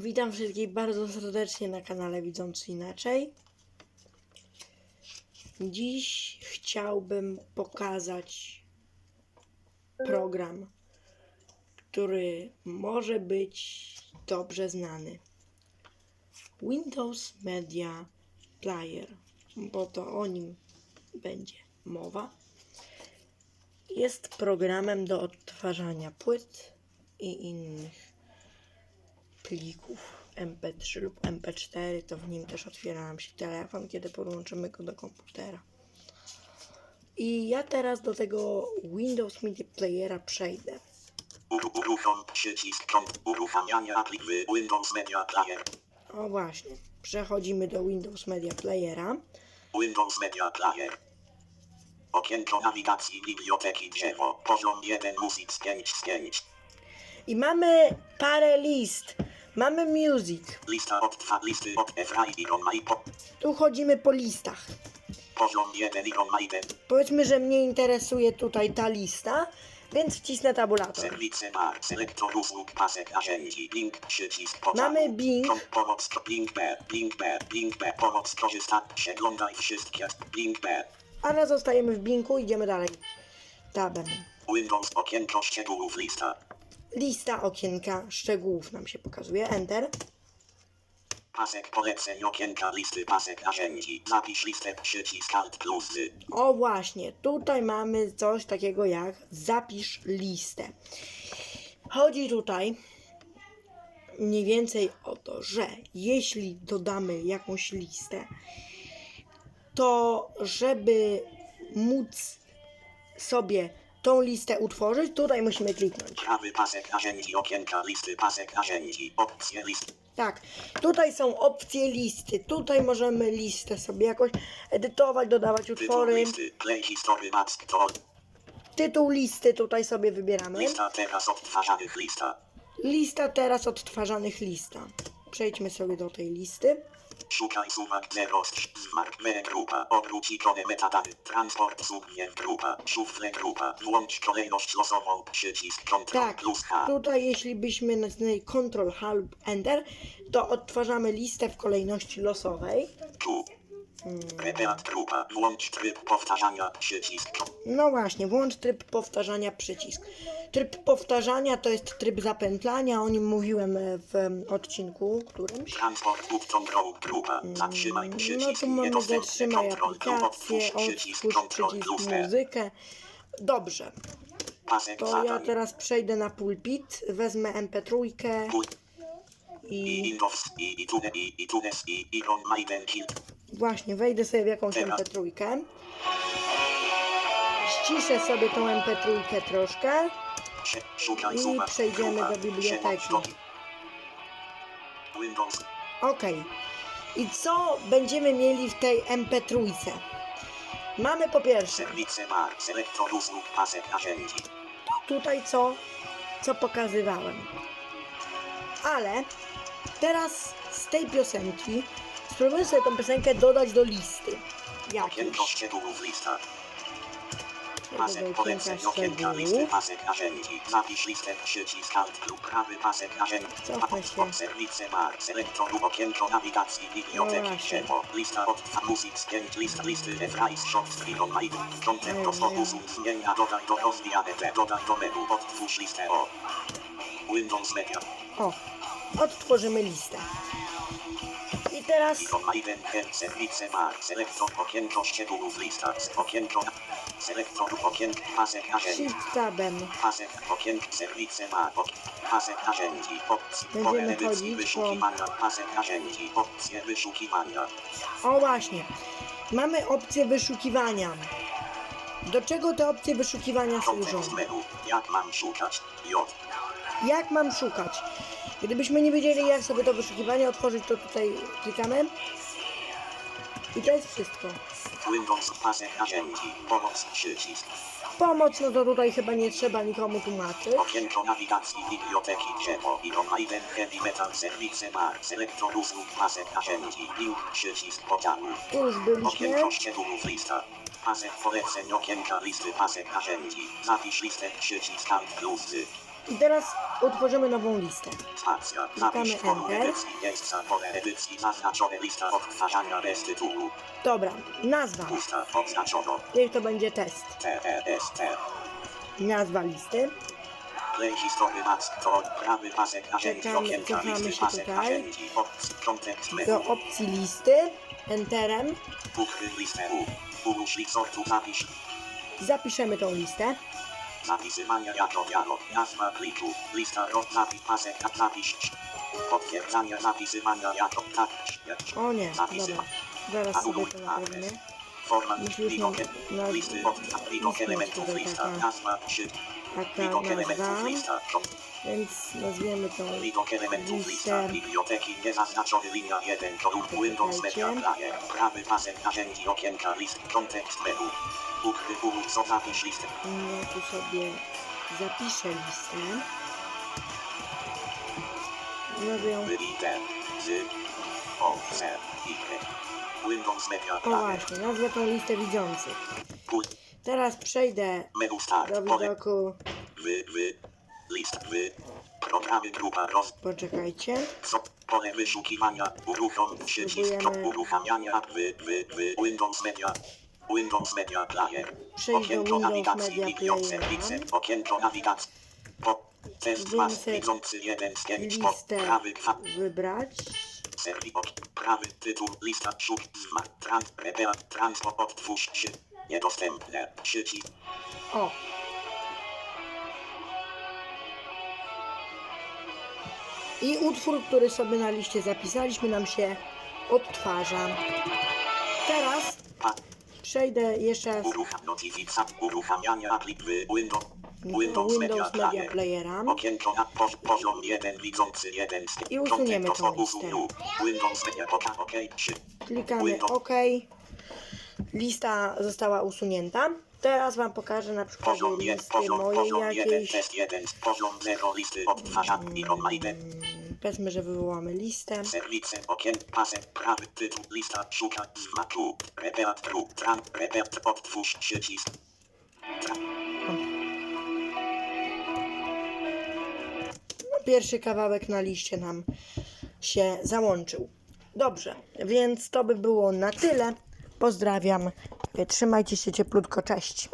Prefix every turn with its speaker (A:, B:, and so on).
A: Witam wszystkich bardzo serdecznie na kanale Widząc Inaczej. Dziś chciałbym pokazać program, który może być dobrze znany. Windows Media Player, bo to o nim będzie mowa. Jest programem do odtwarzania płyt i innych plików MP3 lub MP4, to w nim też otwiera nam się telefon, kiedy podłączymy go do komputera. I ja teraz do tego Windows Media Playera przejdę.
B: Uru- Uruchom przycisk uruchamiania aplik w Windows Media Player.
A: O właśnie, przechodzimy do Windows Media Playera.
B: Windows Media Player. Okienko nawigacji biblioteki drzewo. Poziom 1 Music z 5 z 5.
A: I mamy parę list. Mamy music.
B: Lista od 2 listy od Efrai i Roma i po.
A: Tu chodzimy po listach.
B: Poziom 1 i Roma 1.
A: Powiedzmy, że mnie interesuje tutaj ta lista, więc wcisnę tabulator.
B: Serwice bar. Selektor usług pasek narzędzi. Link przycisk.
A: Mamy Bing.
B: Pomoc. Link B. Link B. Link B. Pomoc korzystać. Przeglądaj wszystkie. Link B.
A: A raz zostajemy w Binku, idziemy dalej. Tabem.
B: Windows okienko szczegółów lista.
A: Lista okienka szczegółów nam się pokazuje. Enter.
B: Pasek poleceń okienka listy pasek narzędzi. Zapisz listę przycisk Alt plus z.
A: O właśnie, tutaj mamy coś takiego jak zapisz listę. Chodzi tutaj mniej więcej o to, że jeśli dodamy jakąś listę, to żeby móc sobie tą listę utworzyć, tutaj musimy kliknąć.
B: Prawy pasek narzędzi okienka listy pasek narzędzi. Opcje list.
A: Tak, tutaj są opcje listy. Tutaj możemy listę sobie jakoś edytować, dodawać
B: Tytuł
A: utwory.
B: listy. Play history mask to.
A: Tytuł listy tutaj sobie wybieramy.
B: Lista teraz odtwarzanych lista.
A: Lista teraz odtwarzanych lista. Przejdźmy sobie do tej listy.
B: Szukaj suwak 0 zmark W grupa. Obróć ikonę metadany. Transport subnie grupa. Szufle grupa. Włącz kolejność losową. Przycisk Ctrl
A: Tak,
B: plus H.
A: tutaj jeśli byśmy nacisnęli Ctrl H lub Enter, to odtwarzamy listę w kolejności losowej.
B: Tu. Repeat grupa. Włącz tryb powtarzania. Przycisk.
A: No właśnie, włącz tryb powtarzania przycisk. Tryb powtarzania to jest tryb zapętlania, o nim mówiłem e, w odcinku którymś.
B: Transport lub Control grupa. Zatrzymaj
A: No
B: przycisk.
A: tu mamy zatrzymaj aplikację,
B: otwórz przycisk
A: muzykę. Dobrze, to ja teraz przejdę na pulpit, wezmę MP3
B: Pul-
A: i właśnie wejdę sobie w jakąś
B: Teraz.
A: MP3. Ściszę sobie tą MP3 troszkę. I przejdziemy do biblioteki. Ok. I co będziemy mieli w tej MP3? Mamy po pierwsze tutaj co, co pokazywałem. Ale teraz z tej piosenki spróbuję sobie tą piosenkę dodać do listy. Jakiejś.
B: Pasek poleceń, okienka listy, pasek narzędzi. Zapisz listę, przycisk Alt lub prawy pasek narzędzi.
A: Cofnę się.
B: Serwice bar, selektor okienko nawigacji, biblioteki,
A: No
B: drzewo. Lista od music, spięć list, listy, Efrais, shop, Iron Maiden. Kontent do sposobu zmienia, dodaj do rozwijane te, dodaj do menu, odtwórz listę o. Windows Media.
A: O, odtworzymy listę. I teraz
B: Head Service Bar Selektor okienko szczegółów lista Okienko Selektor okienk Pasek narzędzi
A: tabem
B: Pasek okienk Service Bar ok, Pasek narzędzi Opcje Pole edycji
A: po-
B: wyszukiwania Pasek narzędzi Opcje wyszukiwania
A: O właśnie, mamy opcję wyszukiwania. Do czego te opcje wyszukiwania służą?
B: Jak mam szukać J
A: Jak mam szukać? Gdybyśmy nie wiedzieli jak sobie to wyszukiwanie otworzyć, to tutaj klikamy. I to jest wszystko.
B: Windows Pasek narzędzi Pomoc przycisk
A: Pomoc, no to tutaj chyba nie trzeba nikomu tłumaczyć.
B: Okienko nawigacji biblioteki drzewo Iron Maiden Heavy Metal Service Bar Selektor usług Pasek narzędzi Link przycisk podziału
A: Tu już byliśmy.
B: Okienko szczegółów lista. Pasek poleceń okienka listy pasek narzędzi. Zapisz listę przycisk Alt plus z.
A: I teraz utworzymy nową listę.
B: Stacja.
A: Klikamy Enter.
B: Miejsca pole edycji. Zaznaczone lista odtwarzania bez tytułu.
A: Dobra, nazwa.
B: Oznaczono.
A: Niech to będzie test.
B: TEST.
A: Nazwa listy.
B: Play history max to prawy pasek narzędzi okienka listy pasek narzędzi opcji
A: Do
B: menu.
A: opcji listy. Enterem.
B: Ukryj listę U. Ułóż list sortu zapisz.
A: Zapiszemy tą listę.
B: Zapisywania jako dialog. Nazwa pliku. Lista roz zapis pasek zapisz. Potwierdzanie zapisywania jako tak.
A: O nie, dobra. Zaraz sobie to naprawimy.
B: Format
A: na-
B: Listy
A: istnieć
B: elementów lista. Nazwa się.
A: Taka nazwa. Więc nazwiemy tą
B: Plikok elementów lista. Biblioteki niezaznaczony linia 1 kolumn Windows Media Player. Prawy pasek narzędzi okienka list. Kontekst menu. Ułóż co zapisz listę.
A: Ja tu sobie zapiszę listę.
B: Z. O.
A: Właśnie, nazwę tą listę widzących. Teraz przejdę
B: Menu start.
A: do widoku.
B: Wy. Wy. List. Wy. Programy grupa roz.
A: Poczekajcie.
B: Co? Pole wyszukiwania. Uruchom. Przycisk.
A: Spróbujemy-
B: Uruchamiania. Wy. Wy. Wy. Windows Media. Windows Media Player.
A: Przejść do
B: Okienko
A: Windows
B: nawigacji.
A: Media. Playera.
B: Widzę. Okienko nawigacji. Po. Test
A: Spróbujemy
B: mas.
A: sobie
B: Widzący jeden zdjęć. Po.
A: Listę
B: Prawy. Kwa.
A: wybrać.
B: Serwis. Prawy. Tytuł. Lista. Szuk. Zma. Trans. Rebel. Transport. Odtwórz się. Niedostępne. Sieci.
A: O! I utwór, który sobie na liście zapisaliśmy, nam się odtwarza. Teraz przejdę jeszcze raz
B: Urucham notyfica. Uruchamiania aplik. Wy. Windows.
A: do
B: Windows
A: Windows Media
B: Player.
A: Playera.
B: Okienko na poz, poziom 1 widzący 1
A: I usuniemy tą listę.
B: Windows Media Poka OK 3.
A: Klikamy. OK. Lista została usunięta. Teraz Wam pokażę na przykład
B: Poziom 1,
A: listy
B: poziom,
A: mojej
B: poziom 1,
A: jakiejś.
B: test 1, poziom 0 listy odtwarza Iron 1.
A: Mm, Powiedzmy, że wywołamy listę.
B: Serwice, okien, pasek, prawy, tytuł, lista, szuka, znaku, repeat, tru, tran, repeat, odtwórz, przycisk.
A: No, pierwszy kawałek na liście nam się załączył. Dobrze, więc to by było na tyle. Pozdrawiam. Trzymajcie się cieplutko. Cześć.